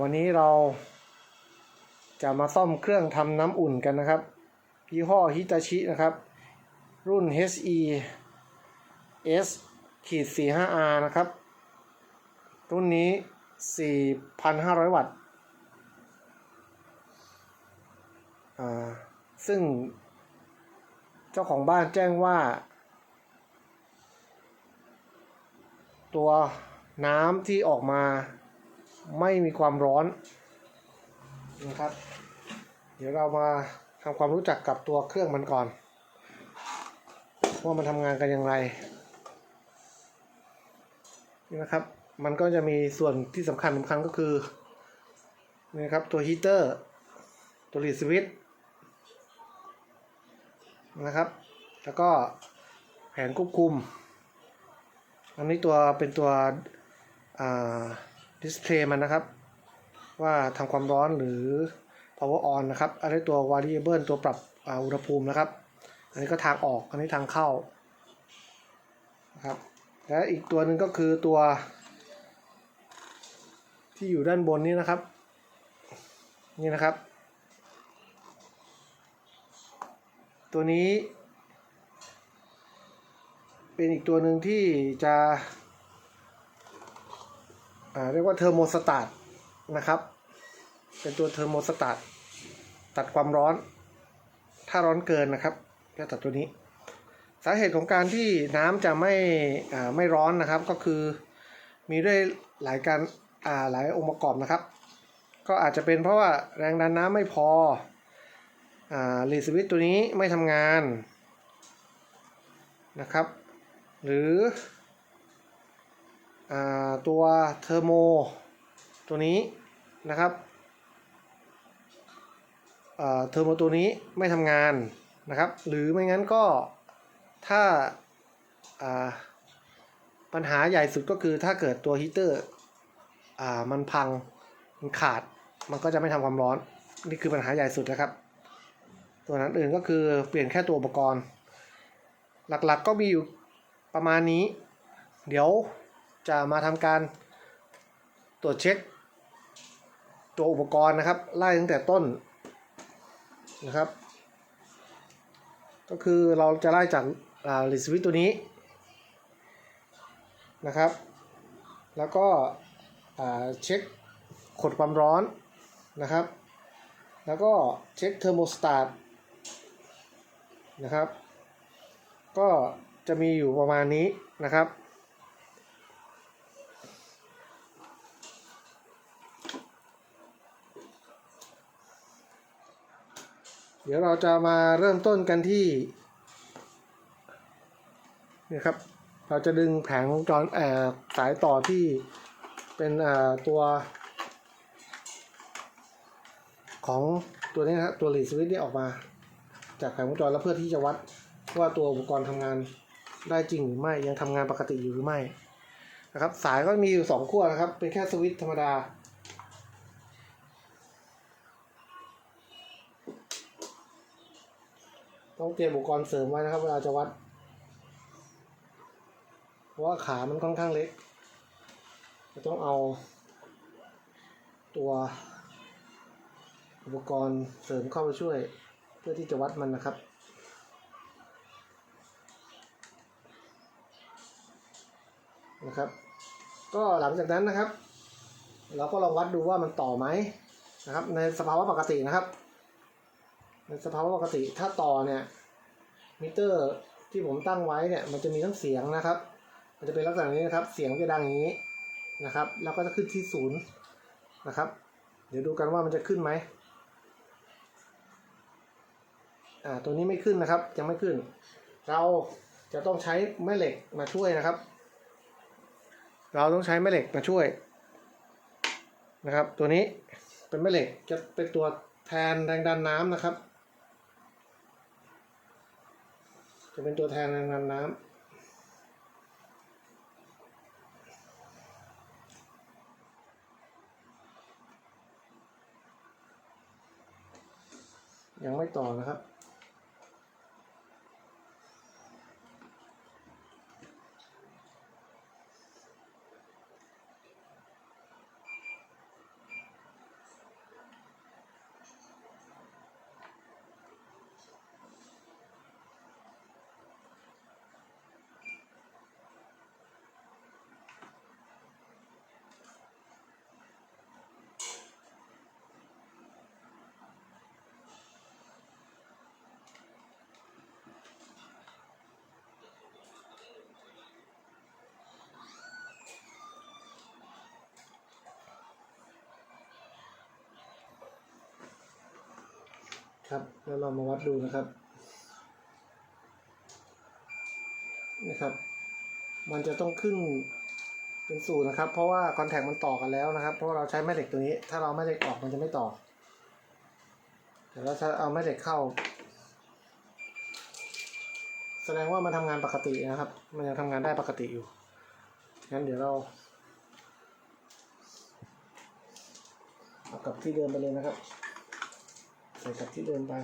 วันนี้เราจะมาซ่อมเครื่องทำน้ำอุ่นกันนะครับ ยี่ห้อฮิตาชินะครับ รุ่น HE S ขีด 45R นะครับ รุ่นนี้ 4,500 วัตต์ซึ่งเจ้าของบ้านแจ้งว่า ตัวน้ำที่ออกมา ไม่มีความร้อนนะครับ เดี๋ยวเรามาทำความรู้จักกับตัวเครื่องมันก่อน ว่ามันทำงานกันอย่างไรนี่นะครับ มันก็จะมีส่วนที่สำคัญสำคัญก็คือนี่นะครับตัวฮีเตอร์ตัวรีดสวิตชนะครับ แล้วก็แผงควบคุม อันนี้ตัวเป็นตัวอ่า ดิสเพลย์มันนะครับ ว่าทำความร้อนหรือ power on นะครับ อันนี้ตัว variable ตัวปรับอุณหภูมินะครับ อันนี้ก็ทางออก อันนี้ทางเข้านะครับ และอีกตัวหนึ่งก็คือตัว ที่อยู่ด้านบนนี้นะครับ นี่นะครับ ตัวนี้ เป็นอีกตัวหนึ่งที่จะ เรียกว่าเทอร์โมสตาตนะครับ เป็นตัวเทอร์โมสตาตตัดความร้อน ถ้าร้อนเกินนะครับจะตัดตัวนี้ สาเหตุของการที่น้ำจะไม่อ่าไม่ร้อนนะครับ ก็คือมีด้วยหลายการอ่าหลายองค์ประกอบนะครับ ก็อาจจะเป็นเพราะว่าแรงดันน้ำไม่พออ่ารีสวิตตัวนี้ไม่ทำงานนะครับ หรือ ตัวเทอร์โมตัวนี้นะครับเทอร์โมตัวนี้ไม่ทำงานนะครับ หรือไม่งั้นก็ถ้าาปัญหาใหญ่สุดก็คือถ้าเกิดตัวฮีเตอร์มันพัง มันขาด มันก็จะไม่ทำความร้อน นี่คือปัญหาใหญ่สุดนะครับ ตัวนั้นอื่นก็คือเปลี่ยนแค่ตัวอุปกรณ์ หลักๆก็มีอยู่ประมาณนี้ เดี๋ยว จะมาทำการตรวจเช็ค ตัวอุปกรณ์นะครับ ไล่ตั้งแต่ต้นนะครับ ก็คือเราจะไล่จากลิสวิตตัวนี้นะครับ แล้วก็เช็คขดความร้อนนะครับ แล้วก็เช็คเทอร์โมสตาตนะครับ ก็จะมีอยู่ประมาณนี้นะครับ เดี๋ยวเราจะมาเริ่มต้นกันที่นี่ครับ เราจะดึงแผงวงจรเอ่อสายต่อที่เป็นอ่อตัวของตัวนี้นะตัวรีสวิตช์นี่ออกมา จากแผงวงจรแล้วเพื่อที่จะวัดว่าตัวอุปกรณ์ทำงานได้จริงหรือไม่ยังทำงานปกติอยู่หรือไม่นะครับ สายก็มีอยู่สองขั้วนะครับ เป็นแค่สวิตช์ธรรมดา ต้องเตรียมอุปกรณ์เสริมไว้นะครับ เวลาจะวัด เพราะว่าขามันค่อนข้างเล็กจะต้องเอา ตัวอุปกรณ์เสริมเข้าไปช่วย เพื่อที่จะวัดมันนะครับนะครับ ก็หลังจากนั้นนะครับ เราก็ลองวัดดูว่ามันต่อไหมนะครับ ในสภาวะปกตินะครับ ในสภาวะปกติถ้าต่อเนี่ยมิเตอร์ที่ผมตั้งไว้เนี่ยมันจะมีทั้งเสียงนะครับ มันจะเป็นลักษณะนี้นะครับ เสียงจะดังอย่างนี้นะครับ แล้วก็จะขึ้นที่ศูนย์นะครับ เดี๋ยวดูกันว่ามันจะขึ้นไหมอ่าตัวนี้ไม่ขึ้นนะครับยังไม่ขึ้น เราจะต้องใช้แม่เหล็กมาช่วยนะครับ เราต้องใช้แม่เหล็กมาช่วยนะครับ ตัวนี้เป็นแม่เหล็กจะเป็นตัวแทนแรงดันน้ำนะครับ จะเป็นตัวแทนแรงดันน้ำยังไม่ต่อนะครับ ครับ แล้วเรามาวัดดูนะครับ นะครับ มันจะต้องขึ้นเป็นศูนย์นะครับ เพราะว่าคอนแทคมันต่อกันแล้วนะครับ เพราะเราใช้แม่เหล็กตัวนี้ ถ้าเราแม่เหล็กออกมันจะไม่ต่อ แต่เราจะเอาแม่เหล็กเข้า แสดงว่ามันทำงานปกตินะครับ มันยังทำงานได้ปกติอยู่ งั้นเดี๋ยวเราเอากลับที่เดิมไปเลยนะครับ ส่กับที่เดิมไป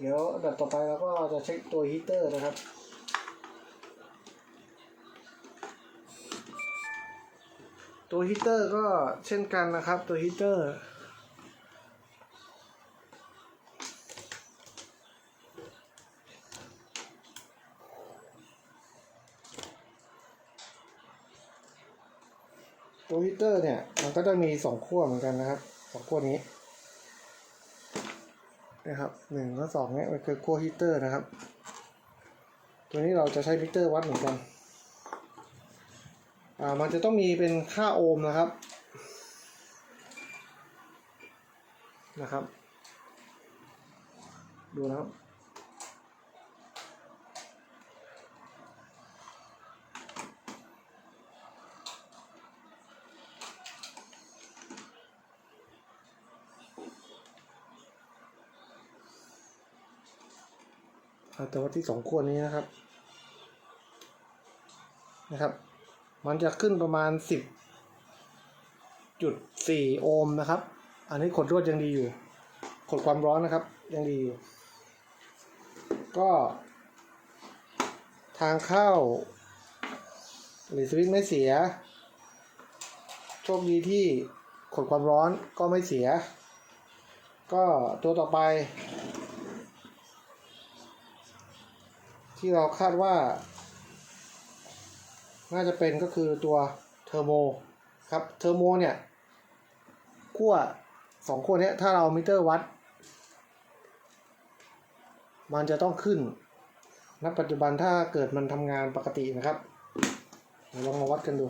เดี๋ยวอันดับต่อไปเราก็จะเช็คตัวฮีเตอร์นะครับ ตัวฮีเตอร์ก็เช่นกันนะครับตัวฮีเตอร์ ตัวฮีเตอร์เนี่ย มันก็จะมีสองขั้วเหมือนกันนะครับสองขั้วนี้นะครับหนึ่งและสองเนี่ยมันคือขั้วฮีเตอร์นะครับ ตัวนี้เราจะใช้มิเตอร์วัดเหมือนกันอ่ามันจะต้องมีเป็นค่าโอห์มนะครับนะครับ ดูนะครับ แต่ว่าที่สองขั้วนี้นะครับ นะครับ มันจะขึ้นประมาณสิบจุดสี่โอห์มนะครับ อันนี้ขดรวดยังดีอยู่ ขดความร้อนนะครับ ยังดีอยู่ ก็ ทางเข้าหรือสวิตช์ไม่เสีย โชคดีที่ขดความร้อนก็ไม่เสีย ก็ตัวต่อไป ที่เราคาดว่า น่าจะเป็นก็คือตัวเทอร์โมครับเทอร์โมเนี่ยขั้วสองขั้วเนี้ยถ้าเรามิเตอร์วัด มันจะต้องขึ้นณปัจจุบันถ้าเกิดมันทำงานปกตินะครับเดี๋ยวลองมาวัดกันดู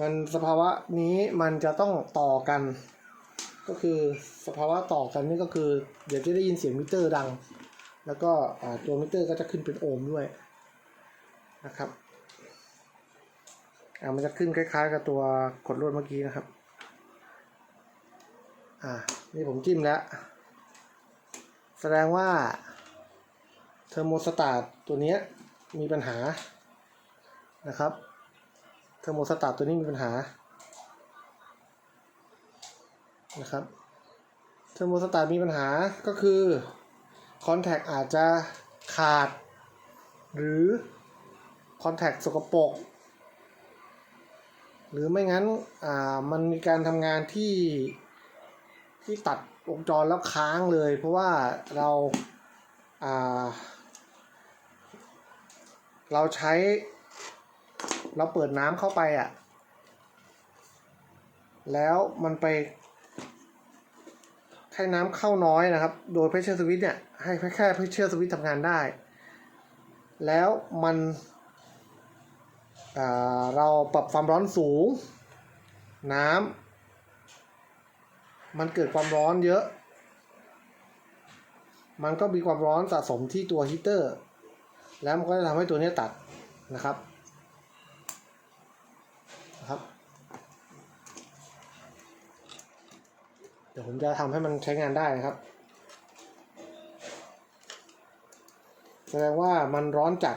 มันสภาวะนี้มันจะต้องต่อกัน ก็คือสภาวะต่อกันนี่ก็คือ เดี๋ยวจะได้ยินเสียงมิเตอร์ดัง แล้วก็ตัวมิเตอร์ก็จะขึ้นเป็นโอห์มด้วยนะครับอ่ามันจะขึ้นคล้าย ๆ กับตัวกดลวดเมื่อกี้นะครับ อ่า นี่ผมจิ้มแล้ว แสดงว่าเทอร์โมสตาตตัวนี้มีปัญหานะครับ อร์โมสตาร์ตตัวนี้มีปัญหานะครับเทอร์โมสตาร์ตมีปัญหาก็คือคอนแทคอาจจะขาด หรือคอนแทคสกปรกหรือไม่งั้นอ่ามันมีการทำงานที่ที่ตัดวงจรแล้วค้างเลย เพราะว่าเราอ่าเราใช้ เราเปิดน้ำเข้าไปอะ แล้วมันไปให้น้ำเข้าน้อยนะครับ โดยเพชเชอร์สวิตเนี่ยให้แค่เพชเชอร์สวิตทำงานได้ แล้วมันเราปรับความร้อนสูง น้ำมันเกิดความร้อนเยอะ มันก็มีความร้อนสะสมที่ตัวฮีเตอร์ แล้วมันก็จะทำให้ตัวนี้ตัดนะครับ ดี๋ยวผมจะทำให้มันใช้งานได้นะครับ แสดงว่ามันร้อนจัด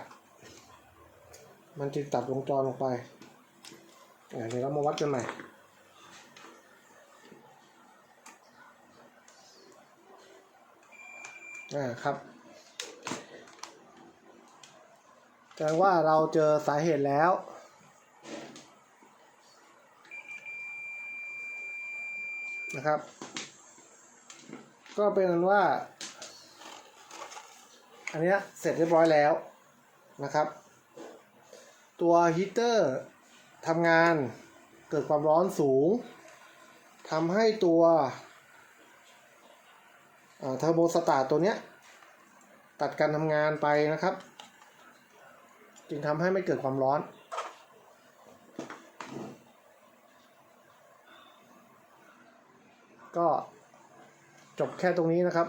มันจึงตัดวงจรลงไปเดี๋ยวเรามาวัดกันใหม่อ่าครับแสดงว่าเราเจอสาเหตุแล้ว นะครับ ก็เป็นนั้นว่า อันนี้เสร็จเรียบร้อยแล้วนะครับ ตัวฮีเตอร์ทำงานเกิดความร้อนสูงทำให้ตัวเทอร์โบสตาร์ตัวเนี้ยตัดการทำงานไปนะครับ จึงทำให้ไม่เกิดความร้อน ก็จบแค่ตรงนี้นะครับ